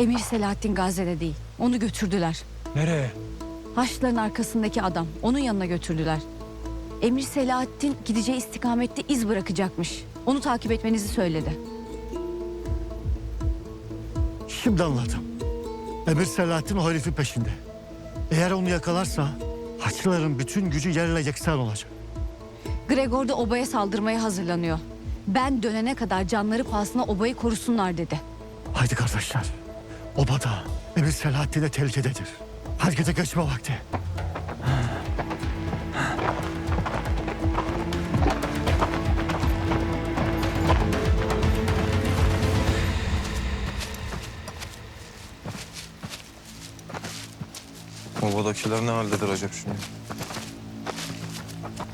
Emir Selahattin Gazze'de değil. Onu götürdüler. Nereye? Haçlıların arkasındaki adam. Onun yanına götürdüler. Emir Selahattin gideceği istikamette iz bırakacakmış. Onu takip etmenizi söyledi. Şimdi anladım. Emir Selahattin o herifin peşinde. Eğer onu yakalarsa Haçlıların bütün gücü yerle yeksan olacak. Gregor da obaya saldırmaya hazırlanıyor. Ben dönene kadar canları pahasına obayı korusunlar dedi. Haydi kardeşler. Obada Emir Selahattin'e tehlikededir. Harekete geçme vakti. Obadakiler ne haldedir acaba şimdi?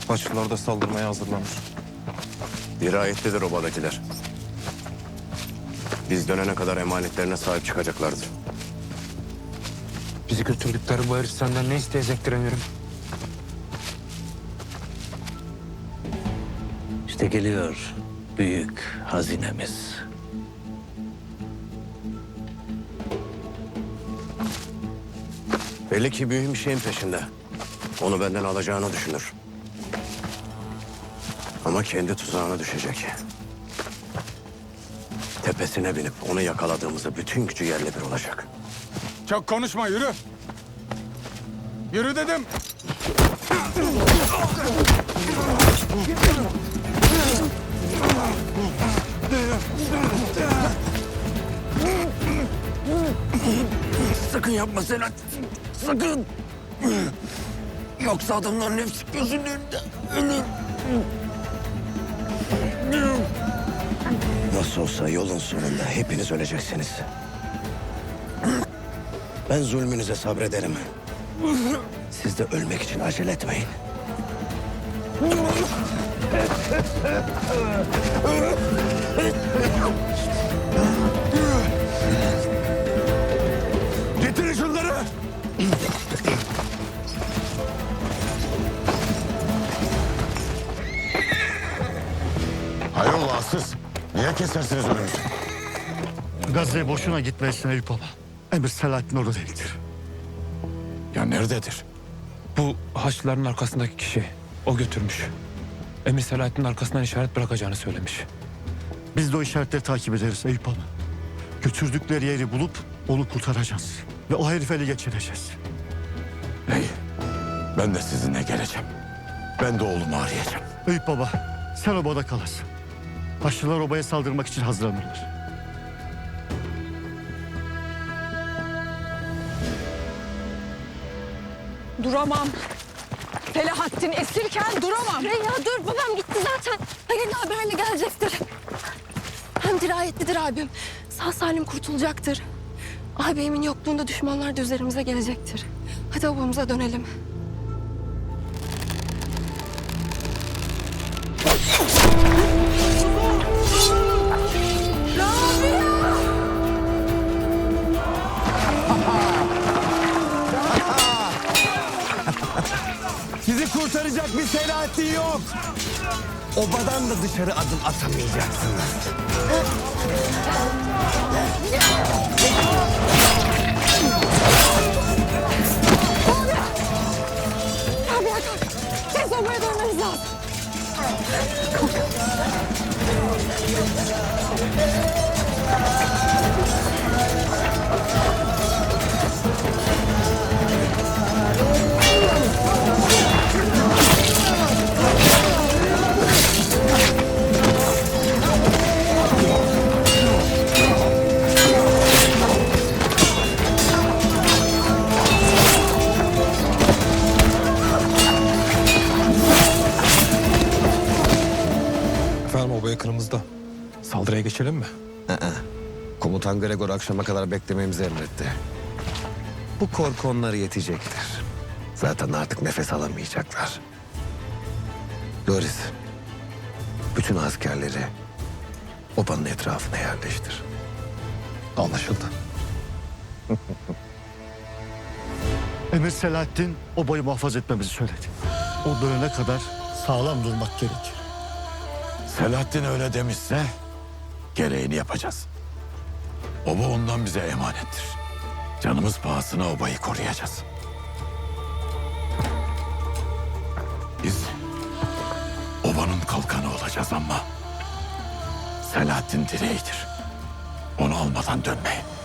Haçlılar da saldırmaya hazırlanmış. Dirayetlidir obadakiler. Biz dönene kadar emanetlerine sahip çıkacaklardır. Bizi götürdükleri bu herif senden ne isteyecektir emirim? İşte geliyor büyük hazinemiz. Belli ki mühim bir şeyin peşinde. Onu benden alacağını düşünür. Ama kendi tuzağına düşecek. Tepesine binip onu yakaladığımızda bütün gücü yerle bir olacak. Çok konuşma yürü. Yürü dedim. Sakın yapma Selahattin. Sakın. Yoksa adamların hepsi gözünün önünde ölür. Nasıl olsa yolun sonunda hepiniz öleceksiniz. Ben zulmünüze sabrederim. Siz de ölmek için acele etmeyin. Getirin şunları. Kesersiniz önümüzü? Gazze'ye boşuna gitmesin Eyüp Baba. Emir Selahattin orada değildir. Ya nerededir? Bu Haçlıların arkasındaki kişi. O götürmüş. Emir Selahattin'in arkasından işaret bırakacağını söylemiş. Biz de o işaretleri takip ederiz Eyüp Baba. Götürdükleri yeri bulup onu kurtaracağız. Ve o herifi ele geçireceğiz. İyi. Ben de sizinle geleceğim. Ben de oğlumu arayacağım. Eyüp Baba sen obada kalasın. Haçlılar obaya saldırmak için hazırlanırlar. Duramam. Selahattin esirken duramam. Reyya dur babam gitti zaten. Hayırlı haberle gelecektir. Hem dirayetlidir abim. Sağ salim kurtulacaktır. Ağabeyimin yokluğunda düşmanlar da üzerimize gelecektir. Hadi babamıza dönelim. Kurtaracak bir Selahattin yok. Obadan da dışarı adım atamayacaksınız. Rabia kalk. Tez obaya dönmemiz lazım. Efendim oba yakınımızda. Saldırıya geçelim mi? Komutan Gregor akşama kadar beklememizi emretti. Bu korku onlara yetecektir. Zaten artık nefes alamayacaklar. Doris, bütün askerleri obanın etrafına yerleştir. Anlaşıldı. Emir Selahattin obayı muhafaza etmemizi söyledi. O dönene kadar sağlam durmak gerek. Selahattin öyle demişse gereğini yapacağız. Oba ondan bize emanettir. Canımız pahasına obayı koruyacağız. Biz obanın kalkanı olacağız ama Selahattin direğidir. Onu almadan dönmeyin.